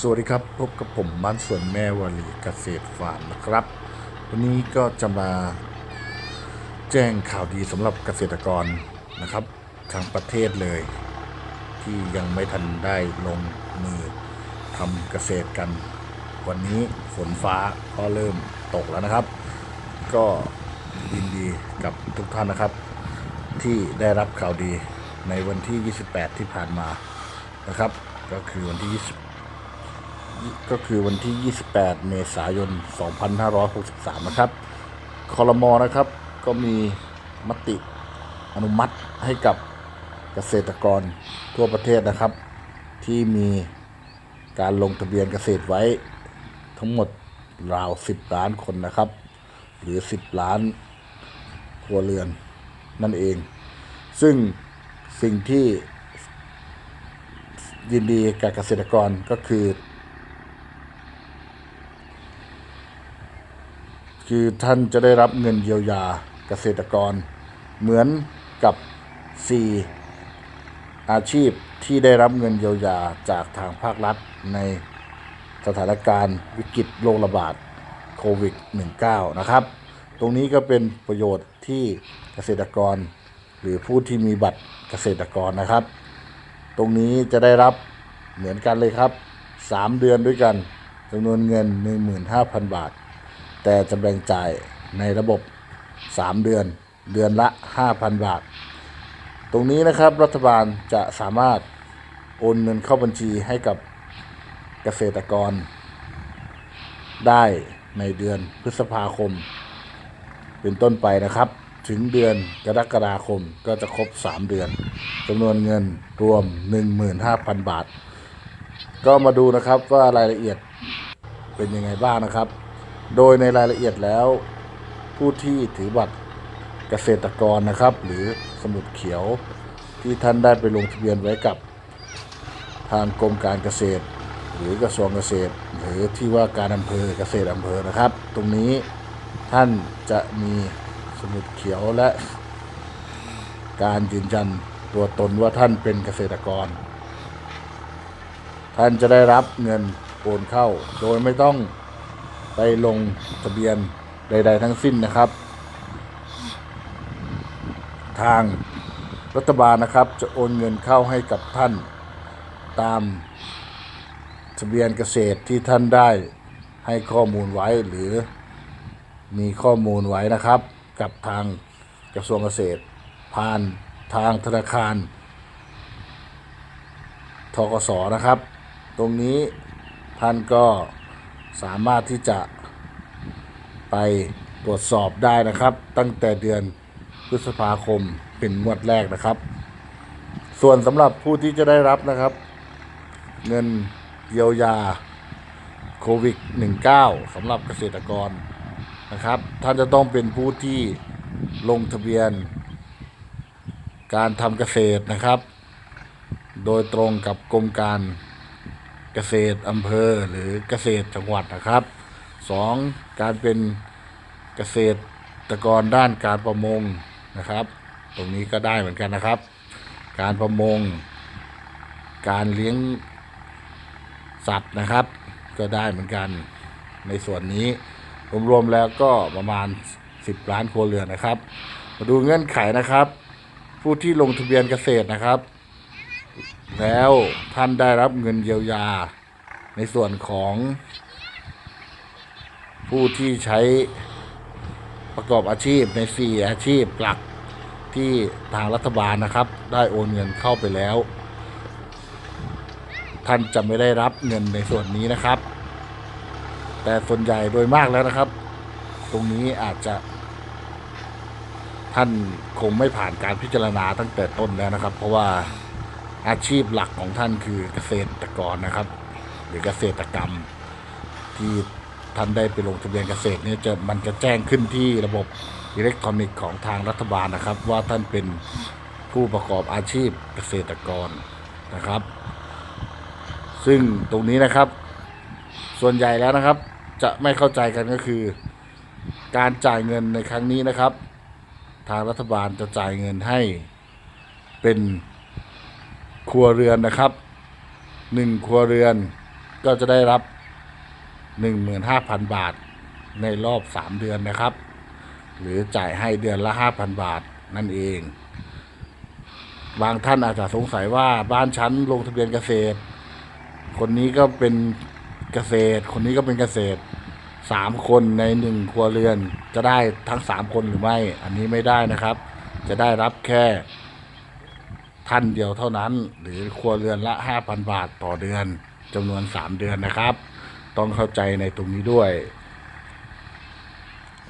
สวัสดีครับ พบกับผมบ้านสวนแม่วลีเกษตรฟาร์มนะครับ วันนี้ก็จะมาแจ้งข่าวดีสำหรับเกษตรกรนะครับทางประเทศเลย ที่ยังไม่ทันได้ลงมือทำเกษตรกัน วันนี้ฝนฟ้าก็เริ่มตกแล้วนะครับ ก็ยินดีกับทุกท่านนะครับ ที่ได้รับข่าวดีในวันที่ 28 ที่ผ่านมานะครับ ก็คือวันที่20 ก็คือวันที่ 28 เมษายน 2563 นะครับคอรมอนะครับ ก็มีมติอนุมัติให้กับเกษตรกรทั่วประเทศนะครับ ที่มีการลงทะเบียนเกษตรไว้ทั้งหมดราว 10 ล้านคนนะครับ หรือ 10 ล้านครัวเรือนนั่นเอง ซึ่งสิ่งที่ยินดีกับเกษตรกรก็คือ คือท่านจะได้รับเงินเยียวยาเกษตรกร เหมือนกับ 4 อาชีพที่ได้รับเงินเยียวยาจากทางภาครัฐในสถานการณ์วิกฤตโรคระบาดโควิด -19 นะครับ ตรงนี้ก็เป็นประโยชน์ที่เกษตรกร หรือผู้ที่มีบัตรเกษตรกรนะครับ ตรงนี้จะได้รับเหมือนกันเลยครับ 3 เดือนด้วยกันจำนวนเงิน 15,000 บาท แต่จะแบ่งจ่ายในระบบ 3 เดือน เดือนละ 5,000 บาท ตรงนี้นะครับรัฐบาลจะสามารถโอนเงินเข้าบัญชีให้กับเกษตรกร ได้ในเดือนพฤษภาคม เป็นต้นไปนะครับ ถึงเดือนกรกฎาคมก็จะครบ 3 เดือนจำนวนเงินรวม 15,000 บาท ก็มาดูนะครับว่ารายละเอียดเป็นยังไงบ้างนะครับ โดยในรายละเอียดแล้ว ผู้ที่ถือบัตรเกษตรกรนะครับ หรือสมุดเขียวที่ท่านได้ไปลงทะเบียนไว้กับ ทางกรมการเกษตร หรือกระทรวงเกษตร หรือที่ว่าการอำเภอเกษตรอำเภอนะครับ ตรงนี้ท่านจะมีสมุดเขียวและ การยืนยันตัวตนว่าท่านเป็นเกษตรกร ท่านจะได้รับเงินโอนเข้า โดยไม่ต้อง ไปลงทะเบียนใด ๆ ทั้งสิ้นนะครับ ทางรัฐบาลนะครับจะโอนเงินเข้าให้กับท่านตามทะเบียนเกษตรที่ท่านได้ให้ข้อมูลไว้หรือมีข้อมูลไว้นะครับ กับทางกระทรวงเกษตร ผ่านทางธนาคารทกสนะครับ ตรงนี้ท่านก็ สามารถที่จะไปตรวจสอบได้นะครับ ตั้งแต่เดือนพฤษภาคมเป็นงวดแรกนะครับ ส่วนสำหรับผู้ที่จะได้รับนะครับ เงินเยียวยาโควิด -19 สำหรับเกษตรกรนะครับ ท่านจะต้องเป็นผู้ที่ลงทะเบียน การทำเกษตรนะครับ โดยตรงกับกรมการ เกษตรอำเภอหรือเกษตรจังหวัดนะครับสองการเป็นเกษตรกรด้านการประมงนะครับ ตรงนี้ก็ได้เหมือนกันนะครับ การประมง การเลี้ยงสัตว์นะครับ ก็ได้เหมือนกันในส่วนนี้รวมๆแล้วก็ประมาณ 10 ล้านครัวเรือนนะครับ มาดูเงื่อนไขนะครับ ผู้ที่ลงทะเบียนเกษตรนะครับ แล้วท่านได้รับเงินเยียวยา ในส่วนของ ผู้ที่ใช้ประกอบอาชีพใน 4 อาชีพหลักที่ทางรัฐบาลนะครับ ได้โอนเงินเข้าไปแล้ว ท่านจะไม่ได้รับเงินในส่วนนี้นะครับ แต่ส่วนใหญ่โดยมากแล้วนะครับ ตรงนี้อาจจะ ท่านคงไม่ผ่านการพิจารณาตั้งแต่ต้นแล้วนะครับ เพราะว่า อาชีพหลักของท่านคือเกษตรกรนะครับ หรือเกษตรกรรม ที่ท่านได้ไปลงทะเบียนเกษตรเนี่ยจะมันจะแจ้งขึ้นที่ระบบอิเล็กทรอนิกส์ของทางรัฐบาลนะครับ ว่าท่านเป็นผู้ประกอบอาชีพเกษตรกรนะครับ ซึ่งตรงนี้นะครับ ส่วนใหญ่แล้วนะครับ จะไม่เข้าใจกันก็คือ การจ่ายเงินในครั้งนี้นะครับ ทางรัฐบาลจะจ่ายเงินให้เป็น รัวเรือนนะครับหนึ่งครัวเรือนก็จะได้รับ 15,000 บาทในรอบ 3 เดือนนะครับ หรือจ่ายให้เดือนละ 5,000 บาทนั่นเอง บางท่านอาจจะสงสัยว่าบ้านชั้นลงทะเบียนเกษตร คนนี้ก็เป็นเกษตร คนนี้ก็เป็นเกษตรสามคนในหนึ่งครัวเรือนจะได้ทั้งสามคนหรือไม่ อันนี้ไม่ได้นะครับ จะได้รับแค่ ท่านเดียวเท่านั้น หรือครัวเรือนละ 5,000 บาทต่อเดือนจำนวน 3 เดือนนะครับ ต้องเข้าใจในตรงนี้ด้วย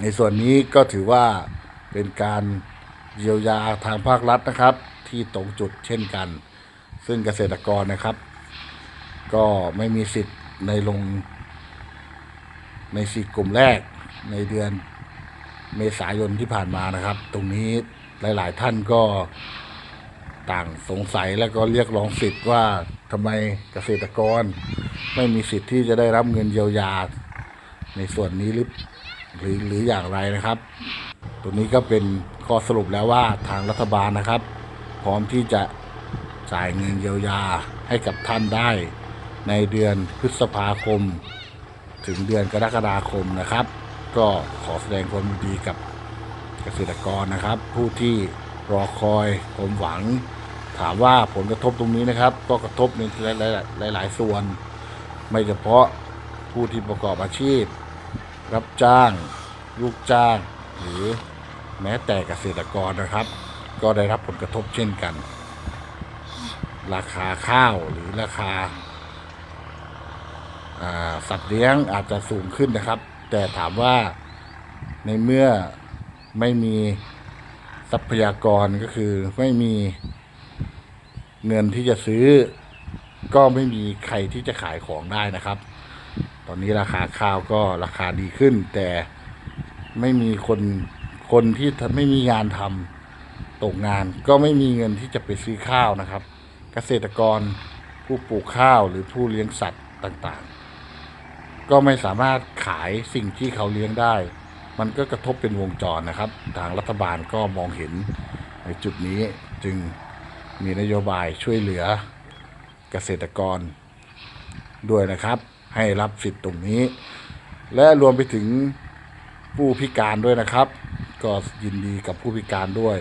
ในส่วนนี้ก็ถือว่าเป็นการเยียวยาทางภาครัฐนะครับ ที่ตรงจุดเช่นกัน ซึ่งเกษตรกรนะครับ ก็ไม่มีสิทธิ์ในลง ในสิทธิ์กลุ่มแรกในเดือนเมษายนที่ผ่านมานะครับ ตรงนี้หลาย ๆ ท่านก็ ต่างสงสัยและก็เรียกร้องสิทธิ์ว่าทำไมเกษตรกร ไม่มีสิทธิ์ที่จะได้รับเงินเยียวยา ในส่วนนี้หรือหรือหรืออย่างไรนะครับตรงนี้ก็เป็นข้อสรุปแล้วว่าทางรัฐบาลนะครับ พร้อมที่จะจ่ายเงินเยียวยาให้กับท่านได้ในเดือนพฤษภาคม ถึงเดือนกรกฎาคมนะครับ ก็ขอแสดงความยินดีกับเกษตรกรนะครับ ผู้ที่ รอคอยผมหวัง ถามว่าผลกระทบตรงนี้นะครับ ก็กระทบในหลายๆหลายส่วน ไม่เฉพาะผู้ที่ประกอบอาชีพ รับจ้าง ลูกจ้าง หรือแม้แต่เกษตรกรนะครับ ก็ได้รับผลกระทบเช่นกัน ราคาข้าวหรือราคาสัตว์เลี้ยงอาจจะสูงขึ้นนะครับ แต่ถามว่าในเมื่อไม่มี ทรัพยากรก็คือไม่มีเงินที่จะซื้อ ก็ไม่มีใครที่จะขายของได้นะครับ ตอนนี้ราคาข้าวก็ราคาดีขึ้น แต่ไม่มีคนคนที่ไม่มีงานทำตกงาน ก็ไม่มีเงินที่จะไปซื้อข้าวนะครับ เกษตรกรผู้ปลูกข้าวหรือผู้เลี้ยงสัตว์ต่างๆ ก็ไม่สามารถขายสิ่งที่เขาเลี้ยงได้ มันก็กระทบเป็นวงจรนะครับ ทางรัฐบาลก็มองเห็นในจุดนี้จึงมีนโยบายช่วยเหลือเกษตรกรด้วยนะครับ ให้รับสิทธิ์ตรงนี้ และรวมไปถึงผู้พิการด้วยนะครับ ก็ยินดีกับผู้พิการด้วย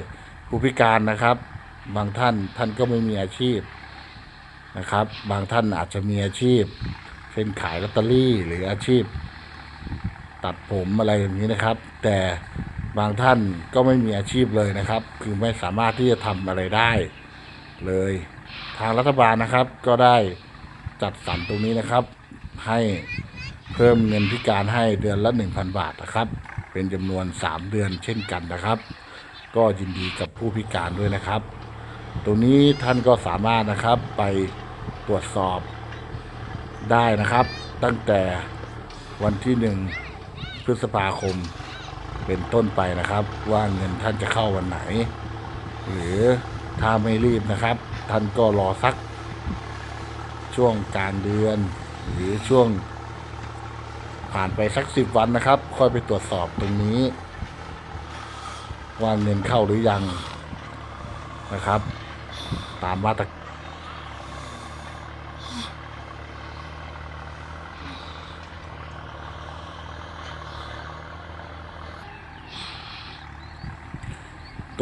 ผู้พิการนะครับ บางท่านท่านก็ไม่มีอาชีพนะครับ บางท่านอาจจะมีอาชีพเช่นขายลอตเตอรี่หรืออาชีพ ตัดผมอะไรอย่างนี้นะครับ แต่บางท่านก็ไม่มีอาชีพเลยนะครับ คือไม่สามารถที่จะทำอะไรได้เลย ทางรัฐบาลนะครับก็ได้จัดสรรตรงนี้นะครับ ให้เพิ่มเงินพิการให้เดือนละ 1,000 บาทนะครับ เป็นจำนวน 3 เดือนเช่นกันนะครับ ก็ยินดีกับผู้พิการด้วยนะครับ ตรงนี้ท่านก็สามารถนะครับไปตรวจสอบได้นะครับ ตั้งแต่วันที่หนึ่ง พฤษภาคมเป็นต้นไปนะครับ ว่าเงินท่านจะเข้าวันไหน หรือถ้าไม่รีบนะครับ ท่านก็รอสัก ช่วงกลางเดือน หรือช่วง ผ่านไปสักสิบวันนะครับ ค่อยไปตรวจสอบตรงนี้ ว่าเงินเข้าหรือยังนะครับ ตามมาตร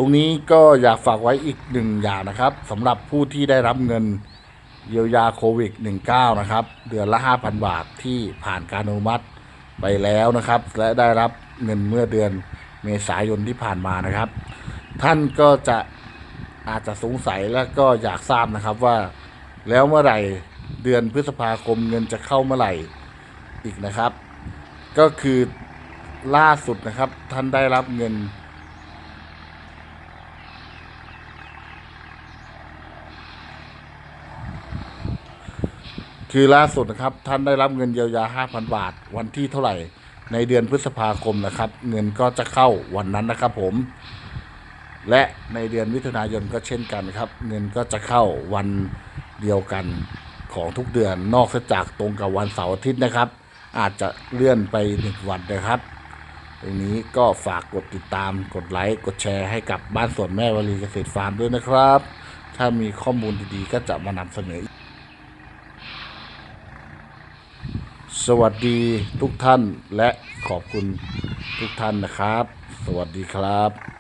รงนี้ก็อยากฝากไว้อีกหนึ่งอย่างนะครับสำหรับผู้ที่ได้รับเงินเยียวยาโควิด -19 นะครับ เดือนละ 5,000 บาทที่ผ่านการอนุมัติไปแล้วนะครับ และได้รับเงินเมื่อเดือนเมษายนที่ผ่านมานะครับ ท่านก็จะอาจจะสงสัยและก็อยากทราบนะครับว่าแล้วเมื่อไหร่เดือนพฤษภาคมเงินจะเข้าเมื่อไหร่อีกนะครับ ก็คือล่าสุดนะครับท่านได้รับเงิน คือล่าสุดนะครับท่านได้รับเงินเยียวยา 5,000 บาท วันที่เท่าไหร่ในเดือนพฤษภาคมนะครับ เงินก็จะเข้าวันนั้นนะครับผม และในเดือนมิถุนายนก็เช่นกันครับ เงินก็จะเข้าวันเดียวกันของทุกเดือนนอกจากตรงกับวันเสาร์อาทิตย์นะครับ อาจจะเลื่อนไปหนึ่งวันนะครับตรงนี้ก็ฝากกดติดตามกดไลค์กดแชร์ให้กับบ้านสวนแม่วลีเกษตรฟาร์มด้วยนะครับ ถ้ามีข้อมูลดีๆก็จะมานำเสนอ สวัสดีทุกท่านและขอบคุณทุกท่านนะครับ สวัสดีครับ